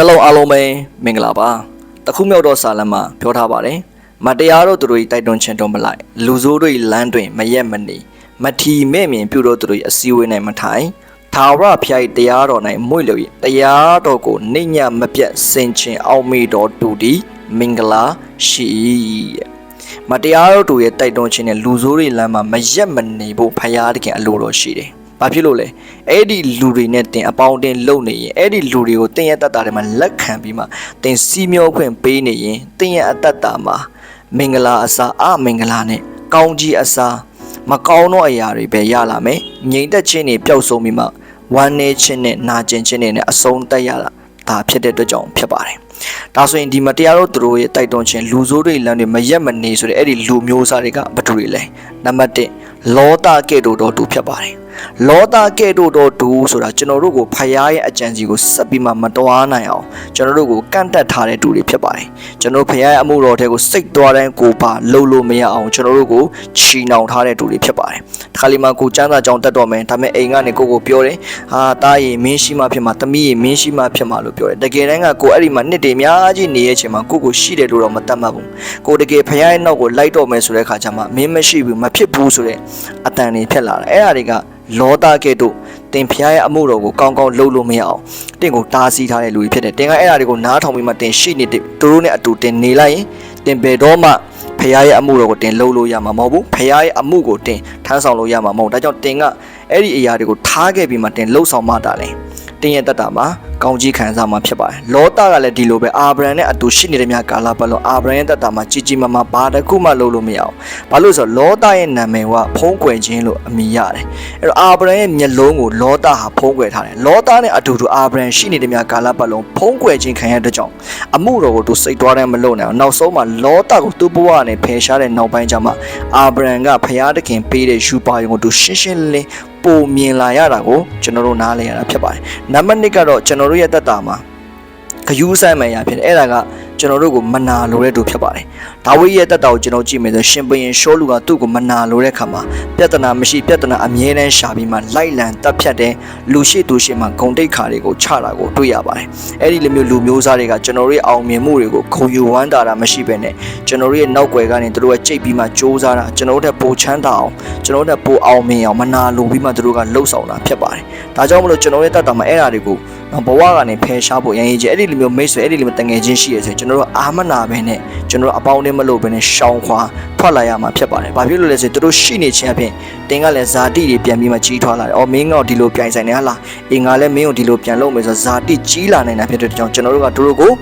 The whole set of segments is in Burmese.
ရှလုံးအားလုံးပဲမင်္ဂလာပါတခုမြောက်တော့စာလမ်းမှာပြောထားပါတယ်မတရားတို့သူတို့၏တိုက်တွန်းခြင်းတော့မလိုက်လူဆိုးတို့၏လမ်းတွင်မရက်မနေမထီမဲ့မြင်ပြုတို့သူတို့၏အစည်းအဝေး၌မထိုင်သာဝရဖျား၏တရားတော်၌မွေ့လျော်၏တရားတော်ကိုနှိမ့်ညမပြတ်စင်ချင်အောင်မေတော်တူသည်မင်္ဂလာရှိ၏တဲ့မတရားတို့သူရဲ့တိုက်တွန်းခြင်းနဲ့လူဆိုးတွေလမ်းမှာမရက်မနေဖို့ဖရားတခင်အလိုတော်ရှိတယ်။ ဘာဖြစ်လို့လဲ။အဲ့ဒီလူတွေနဲ့တင်အပေါင်းအတင်လုံနေရင်အဲ့ဒီလူတွေကိုတင်ရဲ့တတ်တာတွေမှာလက်ခံပြီးမှတင်စီမျောခွင့်ပေးနေရင်တင်ရဲ့အတ္တတာမှာမင်္ဂလာအစာအမင်္ဂလာနဲ့ကောင်းကြီးအစာမကောင်းသောအရာတွေပဲရလာမယ်။ငြိမ်သက်ခြင်းတွေပျောက်ဆုံးပြီးမှဝမ်းနည်းခြင်းနဲ့နာကျင်ခြင်းတွေနဲ့အဆုံးသတ်ရတာဒါဖြစ်တဲ့အတွက်ကြောင့်ဖြစ်ပါတယ်။ဒါဆိုရင်ဒီမတရားတို့သူတို့ရဲ့တိုက်တွန်းခြင်းလူဆိုးတွေလမ်းတွေမရက်မနေဆိုတဲ့အဲ့ဒီလူမျိုးစားတွေကဘာတူတွေလဲ။နံပါတ်1လောတာကဲ့သို့တော်သူဖြစ်ပါတယ်။ လောတာကဲ့သို့တော်သူဆိုတာကျွန်တော်တို့ကိုဖယားရဲ့အကြံစီကိုဆက်ပြီးမှမတော်အားနိုင်အောင်ကျွန်တော်တို့ကိုကန့်တက်ထားတဲ့သူတွေဖြစ်ပါတယ်။ကျွန်တော်ဖယားရဲ့အမှုတော်တွေကိုစိတ်သွားတိုင်းကိုပါလှုပ်လို့မရအောင်ကျွန်တော်တို့ကိုချီနှောင်ထားတဲ့သူတွေဖြစ်ပါတယ်။ဒီခါလီမှာကိုကျမ်းစာကြောင်းတက်တော့မယ်ဒါပေမဲ့အိမ်ကနေကိုကိုပြောတယ်။ဟာတားရီမင်းရှိမှဖြစ်မှာတမီးရီမင်းရှိမှဖြစ်မှာလို့ပြောတယ်။တကယ်တမ်းကကိုအဲ့ဒီမှာနှစ်တွေအများကြီးနေရဲ့ချိန်မှာကိုကိုရှိတယ်လို့တော့မတတ်မှတ်ဘူး။ကိုတကယ်ဖယားရဲ့နောက်ကိုလိုက်တော့မယ်ဆိုတဲ့ခါကျမှမင်းမရှိဘူးမဖြစ်ဘူးဆိုတဲ့အတန်တွေဖြစ်လာတယ်။အဲ့ဒါတွေကလောတာကဲ့သို့တင်ဖျားရဲ့အမှုတော်ကိုကောင်းကောင်းလုပ်လို့မရအောင်တင်ကိုတားဆီးထားတဲ့လူတွေဖြစ်တယ်တင်ကအဲ့ဒါတွေကိုနားထောင်ပြီးမှတင်ရှိနေတဲ့သူတို့နဲ့အတူတင်နေလိုက်ရင်တင်ဘယ်တော့မှဖျားရဲ့အမှုတော်ကိုတင်လုပ်လို့ရမှာမဟုတ်ဘူးဖျားရဲ့အမှုကိုတင်ထမ်းဆောင်လို့ရမှာမဟုတ်ဒါကြောင့်တင်ကအဲ့ဒီအရာတွေကိုထားခဲ့ပြီးမှတင်လှုပ်ဆောင်မှတာလဲတင်ရဲ့တက်တာမှာ ကောင်းကြီးခံစားမှာဖြစ်ပါတယ်လောတာကလည်းဒီလိုပဲအာဗြဟံနဲ့အတူရှိနေတဲ့များကာလပတ်လုံးအာဗြဟံရဲ့တက်တာမှာကြီးကြီးမားမားဘာတစ်ခုမှလုပ်လို့မရအောင်ဘာလို့ဆိုတော့လောတာရဲ့နာမည်ကဖုံးကွယ်ခြင်းလို့အမည်ရတယ်အဲ့တော့အာဗြဟံရဲ့မျက်လုံးကိုလောတာဟာဖုံးကွယ်ထားတယ်လောတာနဲ့အတူတူအာဗြဟံရှိနေတဲ့များကာလပတ်လုံးဖုံးကွယ်ခြင်းခံရတဲ့ကြောင့်အမှုတော်ကိုသူစိတ်သွားတယ်မလုပ်နိုင်အောင်နောက်ဆုံးမှာလောတာကိုသူ့ဘဝနဲ့ဖယ်ရှားတဲ့နောက်ပိုင်းကျမှအာဗြဟံကဖျားသခင်ပေးတဲ့ယူပါယုံကိုသူရှင်းရှင်းလင်းလင်း ပုံမြင်လာရတာကိုကျွန်တော်တို့နားလည်ရတာဖြစ်ပါတယ်နံပါတ်1ကတော့ကျွန်တော်တို့ရဲ့တက်တာမှာဂယူးဆိုင်မှန်ရဖြစ်တယ်အဲ့ဒါက ကျွန်တော်တို့ကိုမနာလိုတဲ့သူဖြစ်ပါတယ်ဒါဝိရဲ့တက်တာကိုကျွန်တော်ကြည့်မယ်ဆိုရှင်ဘရင်ရှောလူကသူ့ကိုမနာလိုတဲ့ခါမှာပြဿနာမရှိပြဿနာအမြဲတမ်းရှာပြီးမှလိုက်လံတက်ဖြတ်တဲ့လူရှိသူရှိမှဂုံတိတ်ခါတွေကိုချတာကိုတွေ့ရပါတယ်အဲ့ဒီလိုမျိုးလူမျိုးစားတွေကကျွန်တော်တို့ရဲ့အောင်မြင်မှုတွေကိုခုံယူဝမ်းတာတာမရှိဘဲနဲ့ကျွန်တော်တို့ရဲ့နောက်ွယ်ကနေသူတို့ကကြိတ်ပြီးမှစ조사တာကျွန်တော်တို့တဲ့ပိုချမ်းသာအောင်ကျွန်တော်တို့တဲ့ပိုအောင်မြင်အောင်မနာလိုပြီးမှသူတို့ကလှုပ်ဆောင်တာဖြစ်ပါတယ်ဒါကြောင့်မလို့ကျွန်တော်ရဲ့တက်တာမှာအဲ့ဒါတွေကိုနော်ဘဝကနေဖယ်ရှားဖို့ရန်ရည်ကြီးအဲ့ဒီလိုမျိုးမိတ်ဆွေအဲ့ဒီလိုမျိုးတငယ်ချင်းရှိရဆိုကျွန်တော်တို့အာမနာပဲနဲ့ကျွန်တော်တို့အပေါင်းအသင်းမလို့ပဲနဲ့ရှောင်ခွာထွက်လာရမှာဖြစ်ပါတယ်။ဘာဖြစ်လို့လဲဆိုသူတို့ရှိနေခြင်းအပြင်တင်ကလည်းဇာတိတွေပြန်ပြီးမှကြီးထွားလာတယ်။အော်မင်းကဒီလိုပြိုင်ဆိုင်နေဟလား။အင်္ဂါလည်းမင်းကိုဒီလိုပြန်လုပ်မယ်ဆိုဇာတိကြီးလာနိုင်တာဖြစ်တဲ့ကြောင့်ကျွန်တော်တို့ကတို့တို့ကို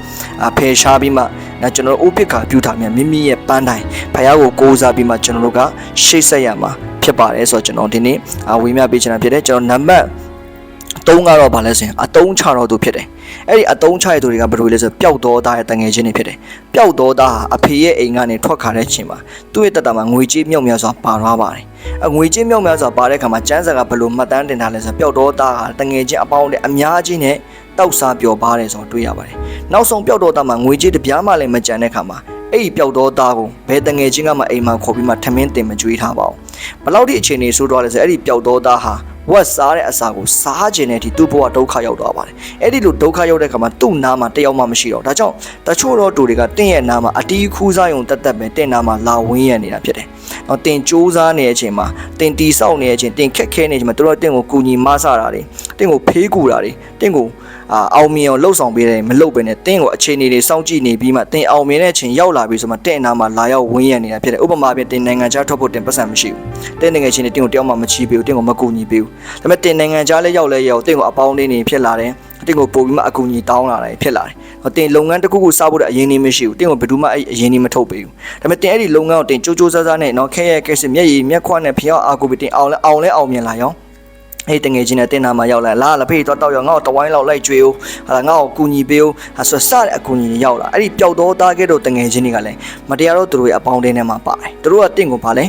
ဖယ်ရှားပြီးမှနော်ကျွန်တော်တို့ဥပိ္ပခာပြုထားမြမိမိရဲ့ပန်းတိုင်ဖယားကိုကိုးစားပြီးမှကျွန်တော်တို့ကရှေ့ဆက်ရမှာဖြစ်ပါတယ်ဆိုတော့ကျွန်တော်ဒီနေ့ဝေမျှပေးချင်တာဖြစ်တယ်ကျွန်တော်နံပါတ် တုံးကတော့ဗာလဲဆိုရင်အတုံးချတော့သူဖြစ်တယ်အဲ့ဒီအတုံးချရသူတွေကဘယ်လိုလဲဆိုပျောက်တော်သားရဲ့တငယ်ချင်းတွေဖြစ်တယ်ပျောက်တော်သားဟာအဖေရဲ့အိမ်ကနေထွက်ခါတဲ့ချိန်မှာသူ့ရဲ့တက်တာမှာငွေကြေးမြောက်များစွာပါသွားပါတယ်အငွေကြေးမြောက်များစွာပါတဲ့ခါမှာကျန်းစာကဘယ်လိုမှတ်တမ်းတင်ထားလဲဆိုပျောက်တော်သားဟာတငယ်ချင်းအပေါင်းနဲ့အများကြီးနဲ့တောက်စားပျော်ပါတယ်ဆိုတော့တွေ့ရပါတယ်နောက်ဆုံးပျောက်တော်သားမှာငွေကြေးတစ်ပြားမှလည်းမကြံတဲ့ခါမှာအဲ့ဒီပျောက်တော်သားကိုဘယ်တငယ်ချင်းကမှအိမ်မှာခေါ်ပြီးမှထမင်းတင်မကြွေးထားပါဘူးဘယ်လောက်ထိအခြေအနေဆိုးတော့လဲဆိုအဲ့ဒီပျောက်တော်သားဟာ ဝက်စားတဲ့အစာကိုစားခြင်းနဲ့ဒီသူ့ဘဝဒုက္ခရောက်သွားပါတယ်အဲ့ဒီလိုဒုက္ခရောက်တဲ့ခါမှာသူ့နာမှာတယောက်မှမရှိတော့ဒါကြောင့်တချို့တော့တူတွေကတင့်ရဲ့နာမှာအတီးခူးစားယုံတက်တက်ပဲတင့်နာမှာလာဝင်းရနေတာဖြစ်တယ်။တော့တင်စူးစားနေတဲ့အချိန်မှာတင်တီဆောက်နေတဲ့အချိန်တင်ခက်ခဲနေတဲ့အချိန်မှာတို့တင့်ကိုကူညီမဆတာတွေတင့်ကိုဖေးကူတာတွေတင့်ကို အာအောင်မြင်အောင်လှုပ်ဆောင်ပေးတယ်မလှုပ်ပဲနဲ့တင်းကိုအခြေအနေတွေစောင့်ကြည့်နေပြီးမှတင်းအောင်မြင်တဲ့အချိန်ရောက်လာပြီဆိုမှတင်းအနာမှာလာရောက်ဝင်းရနေတာဖြစ်တယ်ဥပမာပြတင်းနိုင်ငံခြားထွက်ဖို့တင်းပတ်စံမရှိဘူးတင်းနိုင်ငံချင်းတွေတင်းကိုတယောက်မှမချီးပေးဘူးတင်းကိုမကူညီပေးဘူးဒါပေမဲ့တင်းနိုင်ငံခြားလဲရောက်လဲရောက်တင်းကိုအပေါင်းလေးနေဖြစ်လာတယ်တင်းကိုပို့ပြီးမှအကူအညီတောင်းလာတယ်ဖြစ်လာတယ်ဟောတင်းလုပ်ငန်းတစ်ခုခုစဖို့တဲ့အရင်နေမရှိဘူးတင်းကိုဘယ်သူမှအဲ့အရင်နေမထုတ်ပေးဘူးဒါပေမဲ့တင်းအဲ့ဒီလုပ်ငန်းကိုတင်းကြိုးကြိုးစားစားနဲ့နော်ခဲရဲကဲစစ်မျက်ရည်မျက်ခွနဲ့ဖျောက်အာကိုပြီးတင်းအောင်လဲအောင်လဲအောင်မြင်လာရော အဲ့တငယ်ချင်းနဲ့တင်နာမှာရောက်လာလာလဖေးတော့တောက်ရောက်ငါ့ကိုတဝိုင်းလောက်လိုက်ကြွေဦးဟာလာငါ့ကိုကူညီပေးဦးဟာဆိုစတဲ့အကူညီတွေရောက်လာအဲ့ဒီပျောက်တော့သားခဲ့တော့တငယ်ချင်းတွေကလည်းမတရားတော့သူတို့ရဲ့အပေါင်းတင်းထဲမှာပါတယ်သူတို့ကတင့်ကိုပါလဲ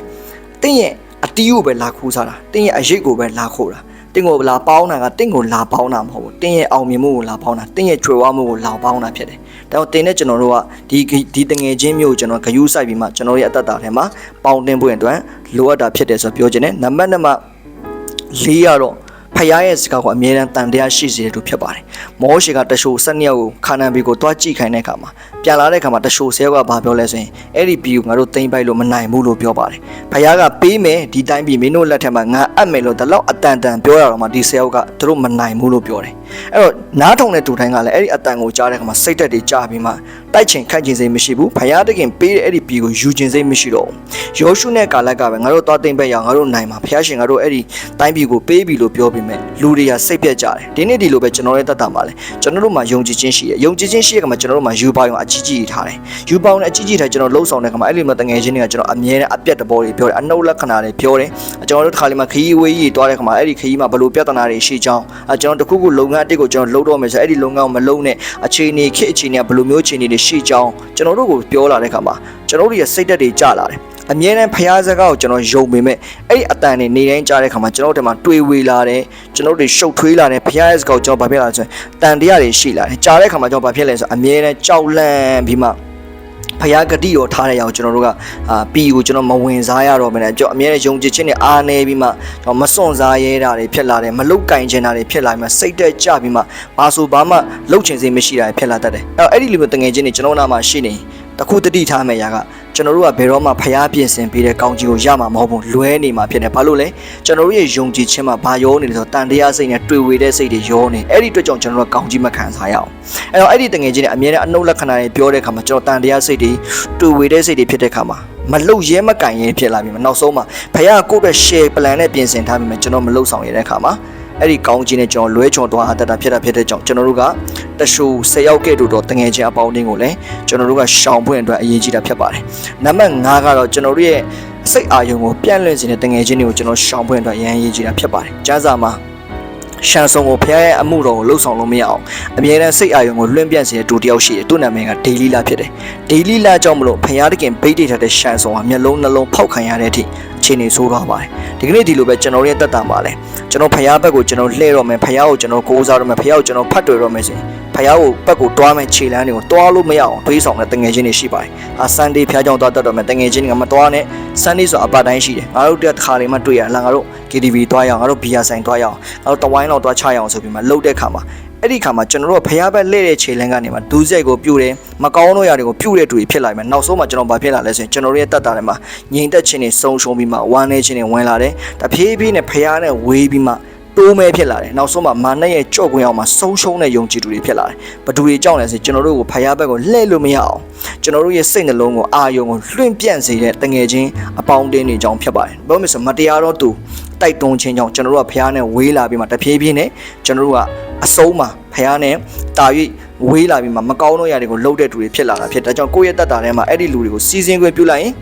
တင့်ရဲ့အတီးကိုပဲလာခိုးစားတာတင့်ရဲ့အရိတ်ကိုပဲလာခိုးတာတင့်ကိုလာပေါင်းတာကတင့်ကိုလာပေါင်းတာမဟုတ်ဘူးတင့်ရဲ့အောင်မြင်မှုကိုလာပေါင်းတာတင့်ရဲ့ကြွယ်ဝမှုကိုလာပေါင်းတာဖြစ်တယ်ဒါတော့တင်တဲ့ကျွန်တော်တို့ကဒီဒီတငယ်ချင်းမျိုးကိုကျွန်တော်ဂယုစိုက်ပြီးမှကျွန်တော်ရဲ့အတ္တတာထဲမှာပေါင်းတင်ဖို့အတွက်လိုအပ်တာဖြစ်တယ်ဆိုပြောချင်တယ်နံပါတ်2မှာ ၄ရတော့ဖဖရားရဲ့စကားကိုအမြဲတမ်းတန်တရားရှိစေတဲ့သူဖြစ်ပါတယ်မောရှေကတရှိုး၁၂ယောက်ကိုခါနန်ဘီကိုတွားကြည့်ခိုင်းတဲ့အခါမှာပြန်လာတဲ့အခါမှာတရှိုးဆဲယောက်ကဘာပြောလဲဆိုရင်အဲ့ဒီဘီကိုငါတို့သိမ့်ပိုက်လို့မနိုင်ဘူးလို့ပြောပါတယ်ဖရားကပေးမယ်ဒီတိုင်းပြည်မင်းတို့လက်ထက်မှာငါအပ်မယ်လို့ဒီလောက်အတန်တန်ပြောရတော့မှဒီဆဲယောက်ကသူတို့မနိုင်ဘူးလို့ပြောတယ်အဲ့တော့နားထောင်တဲ့သူတိုင်းကလည်းအဲ့ဒီအတန်ကိုကြားတဲ့အခါမှာစိတ်သက်တွေကြားပြီးမှတိုက်ချင်ခတ်ချင်စိတ်မရှိဘူးဖရားတခင်ပေးတဲ့အဲ့ဒီဘီကိုယူချင်စိတ်မရှိတော့ဘူးယောရှုနဲ့ကာလက်ကပဲငါတို့သွားသိမ့်ပိုက်ရအောင်ငါတို့နိုင်မှာဖရားရှင်ငါတို့အဲ့ဒီတိုင်းပြည်ကိုပေးပြီလို့ပြောပြီးမဲ့လူတွေကစိတ်ပြက်ကြတယ်ဒီနေ့ဒီလိုပဲကျွန်တော်ရဲ့တတ်တာမှာလဲကျွန်တော်တို့မှာယုံကြည်ခြင်းရှိတယ်ယုံကြည်ခြင်းရှိတဲ့အခါမှာကျွန်တော်တို့မှာယူပါအောင်အကြီးကြီးထားတယ်ယူပါအောင်နဲ့အကြီးကြီးထားကျွန်တော်လှုပ်ဆောင်တဲ့အခါမှာအဲ့ဒီမှာတငယ်ချင်းတွေကကျွန်တော်အမြဲတမ်းအပြက်တဘောတွေပြောတယ်အနှုတ်လက္ခဏာတွေပြောတယ်ကျွန်တော်တို့တစ်ခါလေးမှာခရီးဝေးကြီးတွားတဲ့အခါမှာအဲ့ဒီခရီးမှာဘလို့ပြဿနာတွေရှိကြောင်းအဲကျွန်တော်တခုခုလုပ်ငန်းအတစ်ကိုကျွန်တော်လုပ်တော့မယ်ဆိုအဲ့ဒီလုပ်ငန်းကိုမလုပ်နဲ့အခြေအနေခေတ်အခြေအနေကဘလို့မျိုးအခြေအနေတွေရှိကြောင်းကျွန်တော်တို့ကိုပြောလာတဲ့အခါမှာကျွန်တော်တို့ရဲ့စိတ်ဓာတ်တွေကျလာတယ်အမြဲတမ်းဖျားစကားကိုကျွန်တော်ယုံပေမဲ့အဲ့ဒီအတန်တွေနေတိုင်းကြားတဲ့ခါမှာကျွန်တော်တို့တည်းမှာတွေးဝေလာတယ်ကျွန်တော်တို့တွေရှုပ်ထွေးလာတယ်ဖျားရဲ့စကားကိုကျွန်တော်ဘာဖြစ်လာလဲဆိုရင်တန်တရားတွေရှိလာတယ်ကြားတဲ့ခါမှာကျွန်တော်ဘာဖြစ်လဲဆိုအမြဲတမ်းကြောက်လန့်ပြီးမှ ဖျားဂတိရောထားတဲ့အောင်ကျွန်တော်တို့ကအာပီကိုကျွန်တော်မဝင်စားရတော့မနဲ့ကျွန်တော်အမြဲတမ်းယုံကြည်ခြင်းနဲ့အားနေပြီးမှကျွန်တော်မစွန့်စားရဲတာတွေဖြစ်လာတယ်မလုတ်ကင်ချင်တာတွေဖြစ်လာပြီးမှစိတ်တက်ကြပြီးမှဘာဆိုဘာမှလှုပ်ချင်စိတ်မရှိတာတွေဖြစ်လာတတ်တယ်အဲ့တော့အဲ့ဒီလိုမျိုးတငယ်ချင်းတွေကျွန်တော်နာမှာရှိနေ တခုတတိထားမယ်ရာကကျွန်တော်တို့ကဘယ်တော့မှဖျားပြင်ဆင်ပေးတဲ့ကောင်းကြီးကိုရမှာမဟုတ်ဘူးလွဲနေမှာဖြစ်တယ်ဘာလို့လဲကျွန်တော်တို့ရဲ့ယုံကြည်ခြင်းမှာဘာရောနေလဲဆိုတော့တန်တရားစိတ်နဲ့တွေ့ဝေတဲ့စိတ်တွေရောနေအဲ့ဒီအတွက်ကြောင့်ကျွန်တော်တို့ကကောင်းကြီးမခံစားရအောင်အဲ့တော့အဲ့ဒီတငယ်ချင်းတွေအမြဲတမ်းအနှုတ်လက္ခဏာတွေပြောတဲ့အခါမှာကျွန်တော်တန်တရားစိတ်တွေတွေ့ဝေတဲ့စိတ်တွေဖြစ်တဲ့အခါမှာမလုတ်ရဲမကင်ရဲဖြစ်လာပြီမနောက်ဆုံးမှာဖခင်ကကိုယ့်အတွက် share plan နဲ့ပြင်ဆင်ထားပြီမယ်ကျွန်တော်မလုတ်ဆောင်ရတဲ့အခါမှာအဲ့ဒီကောင်းကြီးနဲ့ကျွန်တော်လွဲချွန်သွားတတ်တာဖြစ်တာဖြစ်တဲ့ကြောင့်ကျွန်တော်တို့က တရှူ၁၀ယောက်ကဲ့သို့တော့တငယ်ချင်းအပေါင်းအသင်းကိုလည်းကျွန်တော်တို့ကရှောင်ဖွင့်အတွက်အရေးကြီးတာဖြစ်ပါတယ်။နံပါတ်5ကတော့ကျွန်တော်တို့ရဲ့စိတ်အာရုံကိုပြန့်လွင့်စေတဲ့တငယ်ချင်းတွေကိုကျွန်တော်ရှောင်ဖွင့်အတွက်အရေးကြီးတာဖြစ်ပါတယ်။ကျမ်းစာမှာရှန်ဆုံကိုဖခင်ရဲ့အမှုတော်ကိုလှုပ်ဆောင်လို့မရအောင်အမြဲတမ်းစိတ်အာရုံကိုလွှင့်ပြန့်စေတဲ့တူတယောက်ရှိတယ်သူ့နာမည်ကဒေလီလာဖြစ်တယ်ဒေလီလာကြောင့်မလို့ဖခင်တခင်ဗိတ်တိထားတဲ့ရှန်ဆုံကမျက်လုံးနှလုံးဖောက်ခံရတဲ့အထိအခြေအနေဆိုးသွားပါတယ်ဒီကနေ့ဒီလိုပဲကျွန်တော်ရဲ့တက်တာပါလဲကျွန်တော်ဖခင်ဘက်ကိုကျွန်တော်လှည့်တော့မယ်ဖခင်ကိုကျွန်တော်ကိုးစားတော့မယ်ဖခင်ကိုကျွန်တော်ဖတ်တွေ့တော့မယ်ဆိုရင် ဖခင်ကိုဘက်ကိုတွားမယ်ခြေလမ်းတွေကိုတွားလို့မရအောင်တွေးဆောင်တဲ့တငယ်ချင်းတွေရှိပါတယ်အာဆန်ဒေးဖျားကြောင်တွားတတ်တော့မယ်တငယ်ချင်းတွေကမတွားနဲ့ဆန်ဒေးဆိုအပတ်တိုင်းရှိတယ်ငါတို့တက်တစ်ခါလေးမှတွေ့ရလားငါတို့ KTV တွားရအောင်ငါတို့ဘီယာဆိုင်တွားရအောင်ငါတို့တဝိုင်းလောက်တွားချရအောင်ဆိုပြီးမှလှုပ်တဲ့ခါမှာအဲ့ဒီခါမှာကျွန်တော်တို့ဖျားဘက်လှည့်တဲ့ခြေလမ်းကနေမှဒူးစိတ်ကိုပြုတ်တယ်မကောင်းတော့ရတွေကိုပြုတ်တဲ့တူတွေဖြစ်လာမယ်နောက်ဆုံးမှကျွန်တော်ဘာဖြစ်လာလဲဆိုရင်ကျွန်တော်တို့ရဲ့တက်တာတွေမှာငြိမ်သက်ခြင်းတွေဆုံးရှုံးပြီးမှဝမ်းနေခြင်းတွေဝင်လာတယ်တဖြည်းဖြည်းနဲ့ဖျားနဲ့ဝေးပြီးမှ တိုးမဲဖြစ်လာတယ်နောက်ဆုံးမှမာနရဲ့ကြော့ကွင်းအောင်မှာဆုံးရှုံးတဲ့ယုံကြည်သူတွေဖြစ်လာတယ်ဘသူတွေကြောင့်လဲဆိုကျွန်တော်တို့ကိုဖျားဘက်ကိုလှည့်လို့မရအောင်ကျွန်တော်တို့ရဲ့စိတ်နှလုံးကိုအာယုံကိုလွှင့်ပြန့်စေတဲ့တငယ်ချင်းအပေါင်းအသင်းတွေကြောင့်ဖြစ်ပါတယ်ဘာလို့လဲဆိုမတရားတော့သူတိုက်တွန်းခြင်းကြောင့်ကျွန်တော်တို့ကဖျားနဲ့ဝေးလာပြီးမှတဖြည်းဖြည်းနဲ့ကျွန်တော်တို့ကအဆုံးမှာဖျားနဲ့တာ၍ဝေးလာပြီးမှမကောင်းသောຢာတွေကိုလှုပ်တဲ့သူတွေဖြစ်လာတာဖြစ်ဒါကြောင့်ကိုယ့်ရဲ့တက်တာထဲမှာအဲ့ဒီလူတွေကိုစီစဉ်ခွင့်ပြုလိုက်ရင်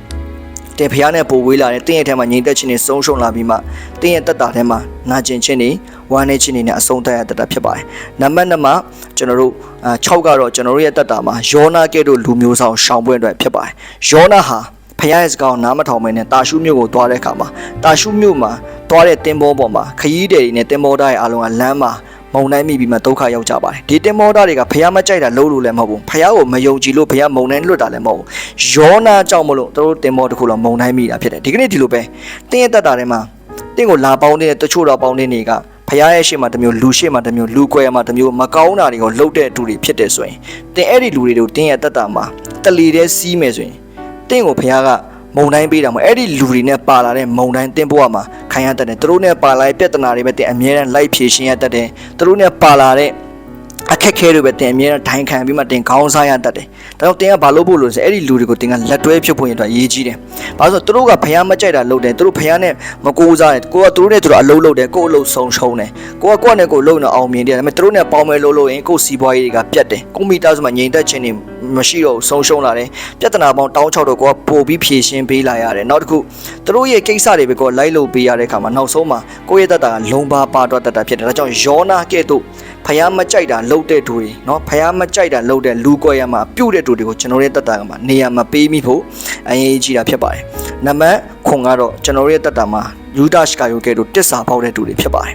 တင်ဖျားနဲ့ပိုဝေးလာတယ်တင်းရဲ့ထဲမှာငြိမ်သက်ခြင်းတွေဆုံးရှုံးလာပြီးမှတင်းရဲ့တက်တာထဲမှာနာကျင်ခြင်းတွေဝမ်းနေခြင်းတွေနဲ့အဆုံးသတ်ရတတ်တာဖြစ်ပါတယ်နံပါတ်2မှာကျွန်တော်တို့အာ6ကတော့ကျွန်တော်တို့ရဲ့တက်တာမှာယောနာကဲ့သို့လူမျိုးဆောင်ရှောင်ပွင့်အတွက်ဖြစ်ပါတယ်ယောနာဟာဖခင်ရဲ့စကားကိုနားမထောင်မနဲ့တာရှုမြို့ကိုသွားတဲ့အခါမှာတာရှုမြို့မှာသွားတဲ့တင်ဘောပေါ်မှာခရီးတယ်တွေနဲ့တင်ဘောသားရဲ့အားလုံးကလမ်းမှာ မုံတိုင်းမိပြီးမှဒုက္ခရောက်ကြပါတယ်ဒီတင်မောသားတွေကဖះမကြိုက်တာလို့လို့လည်းမဟုတ်ဘူးဖះကိုမယုံကြည်လို့ဖះမုံတိုင်းလွတ်တာလည်းမဟုတ်ဘူးယောနာကြောင့်မလို့တို့တင်မောတစ်ခုလုံးမုံတိုင်းမိတာဖြစ်တယ်ဒီကနေ့ဒီလိုပဲတင်းရဲ့တက်တာထဲမှာတင်းကိုလာပေါင်းတဲ့တချို့တော့ပေါင်းတဲ့တွေကဖះရဲ့ရှေ့မှာတစ်မျိုးလူရှေ့မှာတစ်မျိုးလူကွဲမှာတစ်မျိုးမကောင်းတာတွေကိုလှုပ်တဲ့အတူတွေဖြစ်တယ်ဆိုရင်တင်းအဲ့ဒီလူတွေကိုတင်းရဲ့တက်တာမှာတလီတဲ့စီးမယ်ဆိုရင်တင်းကိုဖះက မုံတိုင်းပေးတာမို့အဲ့ဒီလူတွေနဲ့ပါလာတဲ့မုံတိုင်းတင်းဘဝမှာခံရတတ်တယ်သူတို့နဲ့ပါလာတဲ့ပြဿနာတွေပဲတင်အမြဲတမ်းလိုက်ဖြေရှင်းရတတ်တယ်သူတို့နဲ့ပါလာတဲ့ အခက်ခဲတွေပဲတင်အမြဲတမ်းထိုင်ခံပြီးမှတင်ခေါင်းစားရတတ်တယ်ဒါကြောင့်တင်ကဘာလို့ဖို့လို့ဆိုအဲ့ဒီလူတွေကိုတင်ကလက်တွဲဖြစ်ဖို့ရတော့အရေးကြီးတယ်ဘာလို့ဆိုသူတို့ကဖះမကြိုက်တာလုပ်တယ်သူတို့ဖះနဲ့မကိုးစားတယ်ကိုကသူတို့နဲ့သူတို့အလုံးလုပ်တယ်ကိုယ်အလုံးဆုံရှုံးတယ်ကိုကကိုကနဲ့ကိုလုံတော့အောင်မြင်တယ်ဒါပေမဲ့သူတို့နဲ့ပေါင်းမဲလို့လို့ရင်ကိုစီးပွားရေးတွေကပြတ်တယ်ကွန်ပျူတာဆိုမှငြိမ်သက်ခြင်းတွေမရှိတော့ဆုံးရှုံးလာတယ်ပြဿနာပေါင်းတောင်းချောက်တော့ကိုကပို့ပြီးဖြေရှင်းပေးလာရတယ်နောက်တစ်ခုသူတို့ရဲ့ကိစ္စတွေပဲကိုလိုက်လို့ပေးရတဲ့အခါမှာနောက်ဆုံးမှာကိုယ့်ရဲ့တတ်တာကလုံပါပါတော့တတ်တာဖြစ်တယ်ဒါကြောင့်ယောနာကဲ့သို့ ဖယားမကြိုက်တာလှုပ်တဲ့သူတွေเนาะဖယားမကြိုက်တာလှုပ်တဲ့လူကွဲရမှာပြုတ်တဲ့သူတွေကိုကျွန်တော်ရဲ့တက်တာကမှာနေရာမှာပေးမိဖို့အရင်ကြီးတာဖြစ်ပါတယ်နံပါတ်ခွန်ကတော့ကျွန်တော်ရဲ့တက်တာမှာယူဒရှ်ကာယိုကဲတို့တစ္ဆာပေါက်တဲ့သူတွေဖြစ်ပါတယ်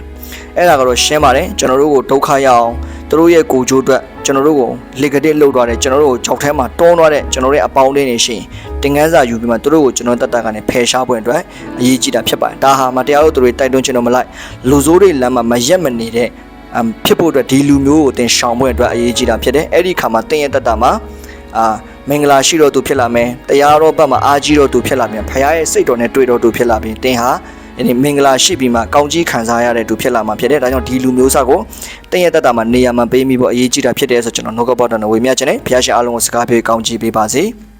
အဲ့ဒါကတော့ရှင်းပါတယ်ကျွန်တော်တို့ကိုဒုက္ခရအောင်သူတို့ရဲ့ကိုကြိုးအတွက်ကျွန်တော်တို့ကိုလေကတစ်လှုပ်သွားတယ်ကျွန်တော်တို့ကိုကြောက်ထဲမှာတွန်းသွားတဲ့ကျွန်တော်ရဲ့အပေါင်းအသင်းတွေရှိရင် တင်ငန်းစာယူပြီးမှသူတို့ကိုကျွန်တော်တက်တက်ကနေဖယ်ရှားဖို့အတွက်အရေးကြီးတာဖြစ်ပါတယ်ဒါဟာမတရားလို့သူတွေတိုက်တွန်းချင်တော့မလိုက်လူဆိုးတွေလမ်းမှာမရက်မနေတဲ့အမ် ဖြစ်ဖို့အတွက်ဒီလူမျိုးကိုတင်ရှောင်ဖို့အတွက်အရေးကြီးတာဖြစ်တယ်အဲ့ဒီခါမှာတင်ရဲ့တက်တာမှာအာမင်္ဂလာရှိတော်သူဖြစ်လာမယ်တရားတော်ဘက်မှာအာကြီးတော်သူဖြစ်လာမယ်ဖခင်ရဲ့စိတ်တော်နဲ့တွေ့တော်သူဖြစ်လာပြီးတင်ဟာဒီနေ့မင်္ဂလာရှိပြီးမှကောင်းကြီးခံစားရတဲ့သူဖြစ်လာမှာဖြစ်တယ်ဒါကြောင့်ဒီလူမျိုးစားကိုတင်ရဲ့တက်တာမှာနေရာမှာပေးမိဖို့အရေးကြီးတာဖြစ်တယ်ဆိုကျွန်တော်နှုတ်ကပတ်တော်နဲ့ဝေမျှခြင်းနဲ့ဖခင်ရှင်အားလုံးကိုစကားပြေကောင်းကြီးပေးပါစေ။